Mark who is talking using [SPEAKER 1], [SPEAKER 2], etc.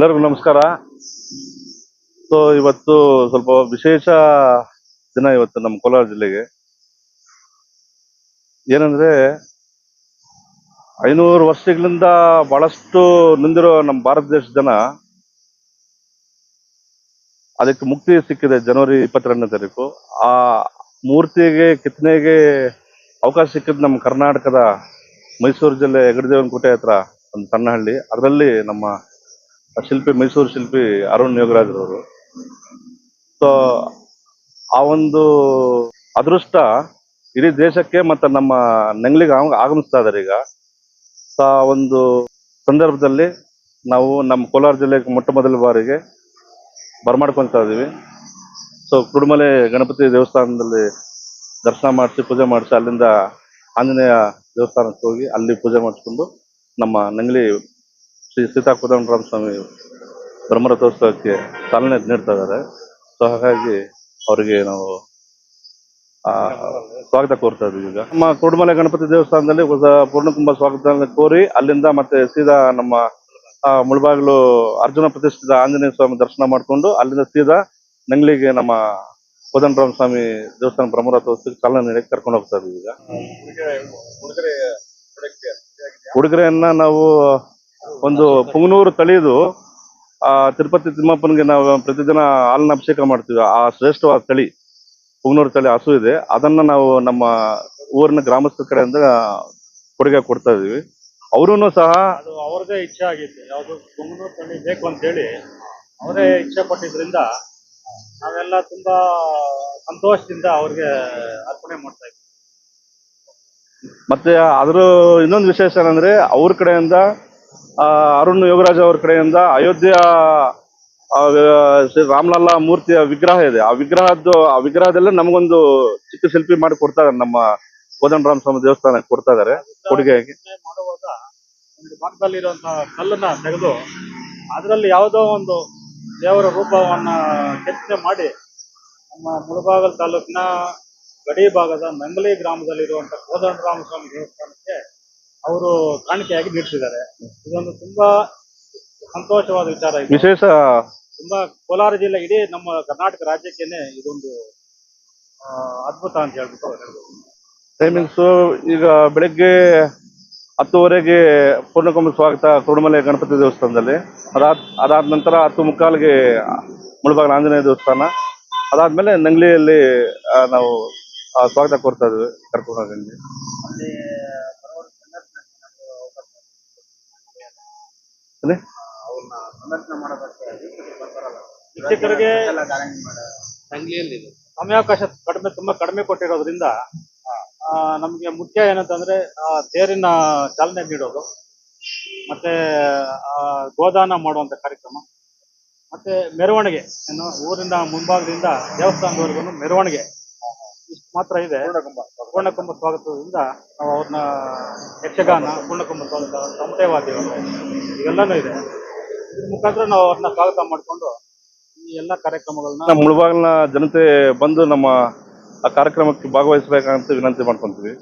[SPEAKER 1] ಎಲ್ಲರಿಗೂ ನಮಸ್ಕಾರ. ಸೊ ಇವತ್ತು ಸ್ವಲ್ಪ ವಿಶೇಷ ದಿನ ಇವತ್ತು ನಮ್ಮ ಕೋಲಾರ ಜಿಲ್ಲೆಗೆ. ಏನಂದ್ರೆ, ಐನೂರು ವರ್ಷಗಳಿಂದ ಬಹಳಷ್ಟು ನಿಂದಿರೋ ನಮ್ಮ ಭಾರತ ದೇಶದ ಜನ ಅದಕ್ಕೆ ಮುಕ್ತಿ ಸಿಕ್ಕಿದೆ ಜನವರಿ ಇಪ್ಪತ್ತೆರಡನೇ ತಾರೀಕು. ಆ ಮೂರ್ತಿಗೆ, ಕೆತ್ತನೆಗೆ ಅವಕಾಶ ಸಿಕ್ಕಿದ್ದು ನಮ್ಮ ಕರ್ನಾಟಕದ ಮೈಸೂರು ಜಿಲ್ಲೆ ಹೆಗಡದೇವನಕೋಟೆ ಹತ್ರ, ಒಂದು ಸಣ್ಣ ಹಳ್ಳಿ ಅದರಲ್ಲಿ ನಮ್ಮ ಶಿಲ್ಪಿ, ಮೈಸೂರು ಶಿಲ್ಪಿ ಅರುಣ್ ಯೋಗರಾಜ್ರವರು. ಸೊ ಆ ಒಂದು ಅದೃಷ್ಟ ಇಡೀ ದೇಶಕ್ಕೆ ಮತ್ತು ನಮ್ಮ ನೆಂಗ್ಲಿಗೆ ಆಗ- ಆಗಮಿಸ್ತಾ ಇದ್ದಾರೆ ಈಗ. ಸೊ ಆ ಒಂದು ಸಂದರ್ಭದಲ್ಲಿ ನಾವು ನಮ್ಮ ಕೋಲಾರ ಜಿಲ್ಲೆಗೆ ಮೊಟ್ಟ ಮೊದಲ ಬಾರಿಗೆ ಬರಮಾಡ್ಕೊಳ್ತಾ ಇದ್ದೀವಿ. ಸೊ ಕುಡುಮಲೆ ಗಣಪತಿ ದೇವಸ್ಥಾನದಲ್ಲಿ ದರ್ಶನ ಮಾಡಿಸಿ, ಪೂಜೆ ಮಾಡಿಸಿ, ಅಲ್ಲಿಂದ ಆಂಜನೇಯ ದೇವಸ್ಥಾನಕ್ಕೆ ಹೋಗಿ ಅಲ್ಲಿ ಪೂಜೆ ಮಾಡಿಸ್ಕೊಂಡು ನಮ್ಮ ನಂಗ್ಲಿ ಶ್ರೀ ಸೀತಾ ರಾಮ ಸ್ವಾಮಿ ಬ್ರಹ್ಮರಥೋತ್ಸವಕ್ಕೆ ಚಾಲನೆ ನೀಡ್ತಾ ಇದ್ದಾರೆ. ಸೊ ಹಾಗಾಗಿ ಅವರಿಗೆ ನಾವು ಆ, ಸ್ವಾಗತ ಕೋರ್ತಾ ಇದ್ದೀವಿ ಈಗ. ನಮ್ಮ ಕುಡುಮಲೆ ಗಣಪತಿ ದೇವಸ್ಥಾನದಲ್ಲಿ ಹೊಸ ಪೂರ್ಣಕುಂಭ ಸ್ವಾಗತ ಕೋರಿ ಅಲ್ಲಿಂದ ಮತ್ತೆ ಸೀದಾ ನಮ್ಮ ಮುಳಬಾಗಿಲು ಅರ್ಜುನ ಪ್ರತಿಷ್ಠಿತ ಆಂಜನೇಯ ಸ್ವಾಮಿ ದರ್ಶನ ಮಾಡಿಕೊಂಡು ಅಲ್ಲಿಂದ ಸೀದಾ ನಂಗ್ಲಿಗೆ ನಮ್ಮ ಕೋದಂಡರಾಮ ಸ್ವಾಮಿ ದೇವಸ್ಥಾನ ಬ್ರಹ್ಮರಥೋತ್ಸವಕ್ಕೆ ಚಾಲನೆ ನೀಡಿ ಕರ್ಕೊಂಡು ಹೋಗ್ತಾ ಇದ್ದೀವಿ ಈಗ. ಉಡುಗೊರೆಯನ್ನ ನಾವು ಒಂದು ಪುಂಗನೂರು ತಳಿದು ಆ ತಿರುಪತಿ ತಿಮ್ಮಪ್ಪನಿಗೆ ನಾವು ಪ್ರತಿದಿನ ಹಾಲಿನ ಅಭಿಷೇಕ ಮಾಡ್ತೀವಿ. ಆ ಶ್ರೇಷ್ಠವಾದ ತಳಿ ಪುಂಗನೂರು ತಳಿ ಹಸು ಇದೆ. ಅದನ್ನ ನಾವು ನಮ್ಮ ಊರಿನ ಗ್ರಾಮಸ್ಥರ ಕಡೆಯಿಂದ ಕೊಡುಗೆ ಕೊಡ್ತಾ ಇದೀವಿ ಅವರೂ ಸಹ
[SPEAKER 2] ಅದು ಅವ್ರದೇ ಇಚ್ಛೆ ಆಗಿತ್ತು. ಯಾವುದು ಪುಂಗನೂರು ತಳಿ ಬೇಕು ಅಂತ ಹೇಳಿ ಅವರೇ ಇಚ್ಛೆ ಪಟ್ಟಿದ್ರಿಂದ ನಾವೆಲ್ಲ ತುಂಬಾ ಸಂತೋಷದಿಂದ ಅವ್ರಿಗೆ ಅರ್ಪಣೆ ಮಾಡ್ತಾ ಇದ್ವಿ
[SPEAKER 1] ಮತ್ತೆ ಅದ್ರ ಇನ್ನೊಂದು ವಿಶೇಷ ಏನಂದ್ರೆ ಅವ್ರ ಕಡೆಯಿಂದ ಅರುಣ್ ಯೋಗರಾಜ್ ಅವ್ರ ಕಡೆಯಿಂದ ಅಯೋಧ್ಯೆಯ ಆ, ಶ್ರೀ ರಾಮಲಲ್ಲಾ ಮೂರ್ತಿಯ ವಿಗ್ರಹ ಇದೆ. ಆ ವಿಗ್ರಹದ್ದು ಆ ವಿಗ್ರಹದಲ್ಲೇ ನಮಗೊಂದು ಚಿಕ್ಕ ಶಿಲ್ಪಿ ಮಾಡಿ ಕೊಡ್ತಾ ಇದ್ದಾರೆ ನಮ್ಮ ಕೋದಂಡರಾಮ ಸ್ವಾಮಿ ದೇವಸ್ಥಾನಕ್ಕೆ ಕೊಡ್ತಾ ಇದ್ದಾರೆ ಕೊಡುಗೆಯಾಗಿ
[SPEAKER 2] ಮಾಡುವಾಗ ಒಂದು ಭಾಗದಲ್ಲಿರುವಂತಹ ಕಲ್ಲನ್ನ ತೆಗೆದು ಅದರಲ್ಲಿ ಯಾವುದೋ ಒಂದು ದೇವರ ರೂಪವನ್ನ ಕೆತ್ತನೆ ಮಾಡಿ ನಮ್ಮ ಮುಳಬಾಗಲ್ ತಾಲೂಕಿನ ಗಡಿ ಭಾಗದ ನಂಗಲಿ ಗ್ರಾಮದಲ್ಲಿರುವಂತಹ ಕೋದಂಡರಾಮ ಸ್ವಾಮಿ ದೇವಸ್ಥಾನಕ್ಕೆ ಅವರು ಕಾಣಿಕೆಯಾಗಿ ನೀಡ್ತಿದ್ದಾರೆ ಇದೊಂದು ತುಂಬಾ ಸಂತೋಷವಾದ ವಿಚಾರ ಇದು.
[SPEAKER 1] ವಿಶೇಷ?
[SPEAKER 2] ತುಂಬಾ ಕೋಲಾರ ಜಿಲ್ಲೆ ಇಡೀ ನಮ್ಮ ಕರ್ನಾಟಕ ರಾಜ್ಯಕ್ಕೇನೆ ಇದೊಂದು ಆ, ಅದ್ಭುತ ಅಂತ ಹೇಳ್ಬಿಟ್ಟು ಟೈಮಿಂಗ್ಸ್
[SPEAKER 1] ಟೈಮಿಂಗ್ಸು ಈಗ ಬೆಳಗ್ಗೆ ಹತ್ತುವರೆಗೆ ಪೂರ್ಣಕುಂಭ ಸ್ವಾಗತ ಕುರುಮಲೆ ಗಣಪತಿ ದೇವಸ್ಥಾನದಲ್ಲಿ. ಅದಾದ ಅದಾದ ನಂತರ ಹತ್ತು ಮುಕ್ಕಾಲಿಗೆ ಮುಳಬಾಗಿಲು ಆಂಜನೇಯ ದೇವಸ್ಥಾನ. ಅದಾದ್ಮೇಲೆ ನಂಗ್ಲಿಯಲ್ಲಿ ಆ, ನಾವು ಆ, ಸ್ವಾಗತ ಕೊಡ್ತಾ ಇದ್ವಿ ಕರ್ಕೊಂಡು ಹೋಗಿ
[SPEAKER 2] ಅಲ್ಲಿ ಬರೋರು ಸಂದರ್ಶನಕ್ಕೆ ನಮ್ಗೆ ಅವಕಾಶ
[SPEAKER 1] ಅದೇ?
[SPEAKER 2] ವೀಕ್ಷಕರಿಗೆ ಸಮಯಾವಕಾಶ ಕಡಿಮೆ ತುಂಬಾ ಕಡಿಮೆ ಕೊಟ್ಟಿರೋದ್ರಿಂದ ಆ, ನಮ್ಗೆ ಮುಖ್ಯ ಏನಂತಂದ್ರೆ ಆ ತೇರಿನ ಚಾಲನೆ ನೀಡೋದು ಮತ್ತೆ ಆ, ಗೋದಾನ ಮಾಡುವಂತ ಕಾರ್ಯಕ್ರಮ ಮತ್ತೆ ಮೆರವಣಿಗೆ ಏನು ಊರಿನ ಮುಂಭಾಗದಿಂದ ದೇವಸ್ಥಾನದವರೆಗೂ ಮೆರವಣಿಗೆ ಇಷ್ಟು ಮಾತ್ರ ಇದೆ. ಪೂರ್ಣಕುಂಭ. ಸ್ವಾಗತದಿಂದ ನಾವು ಅವ್ರನ್ನ ಯಕ್ಷಗಾನ ಪೂರ್ಣಕುಂಭ ಸ್ವಾಗತ ತಮಟೆ ವಾದ್ಯಗಳು ಇವೆಲ್ಲನೂ ಇದೆ. ಇದ್ರ ಮುಖಾಂತರ ನಾವು ಅವ್ರನ್ನ ಸ್ವಾಗತ ಮಾಡಿಕೊಂಡು ಈ ಎಲ್ಲ ಕಾರ್ಯಕ್ರಮಗಳನ್ನ
[SPEAKER 1] ನಮ್ಮ ಮುಳಬಾಗಿಲಿನ ಜನತೆ ಬಂದು ನಮ್ಮ ಆ ಕಾರ್ಯಕ್ರಮಕ್ಕೆ ಭಾಗವಹಿಸಬೇಕಂತ ವಿನಂತಿ ಮಾಡ್ಕೊಂತೀವಿ.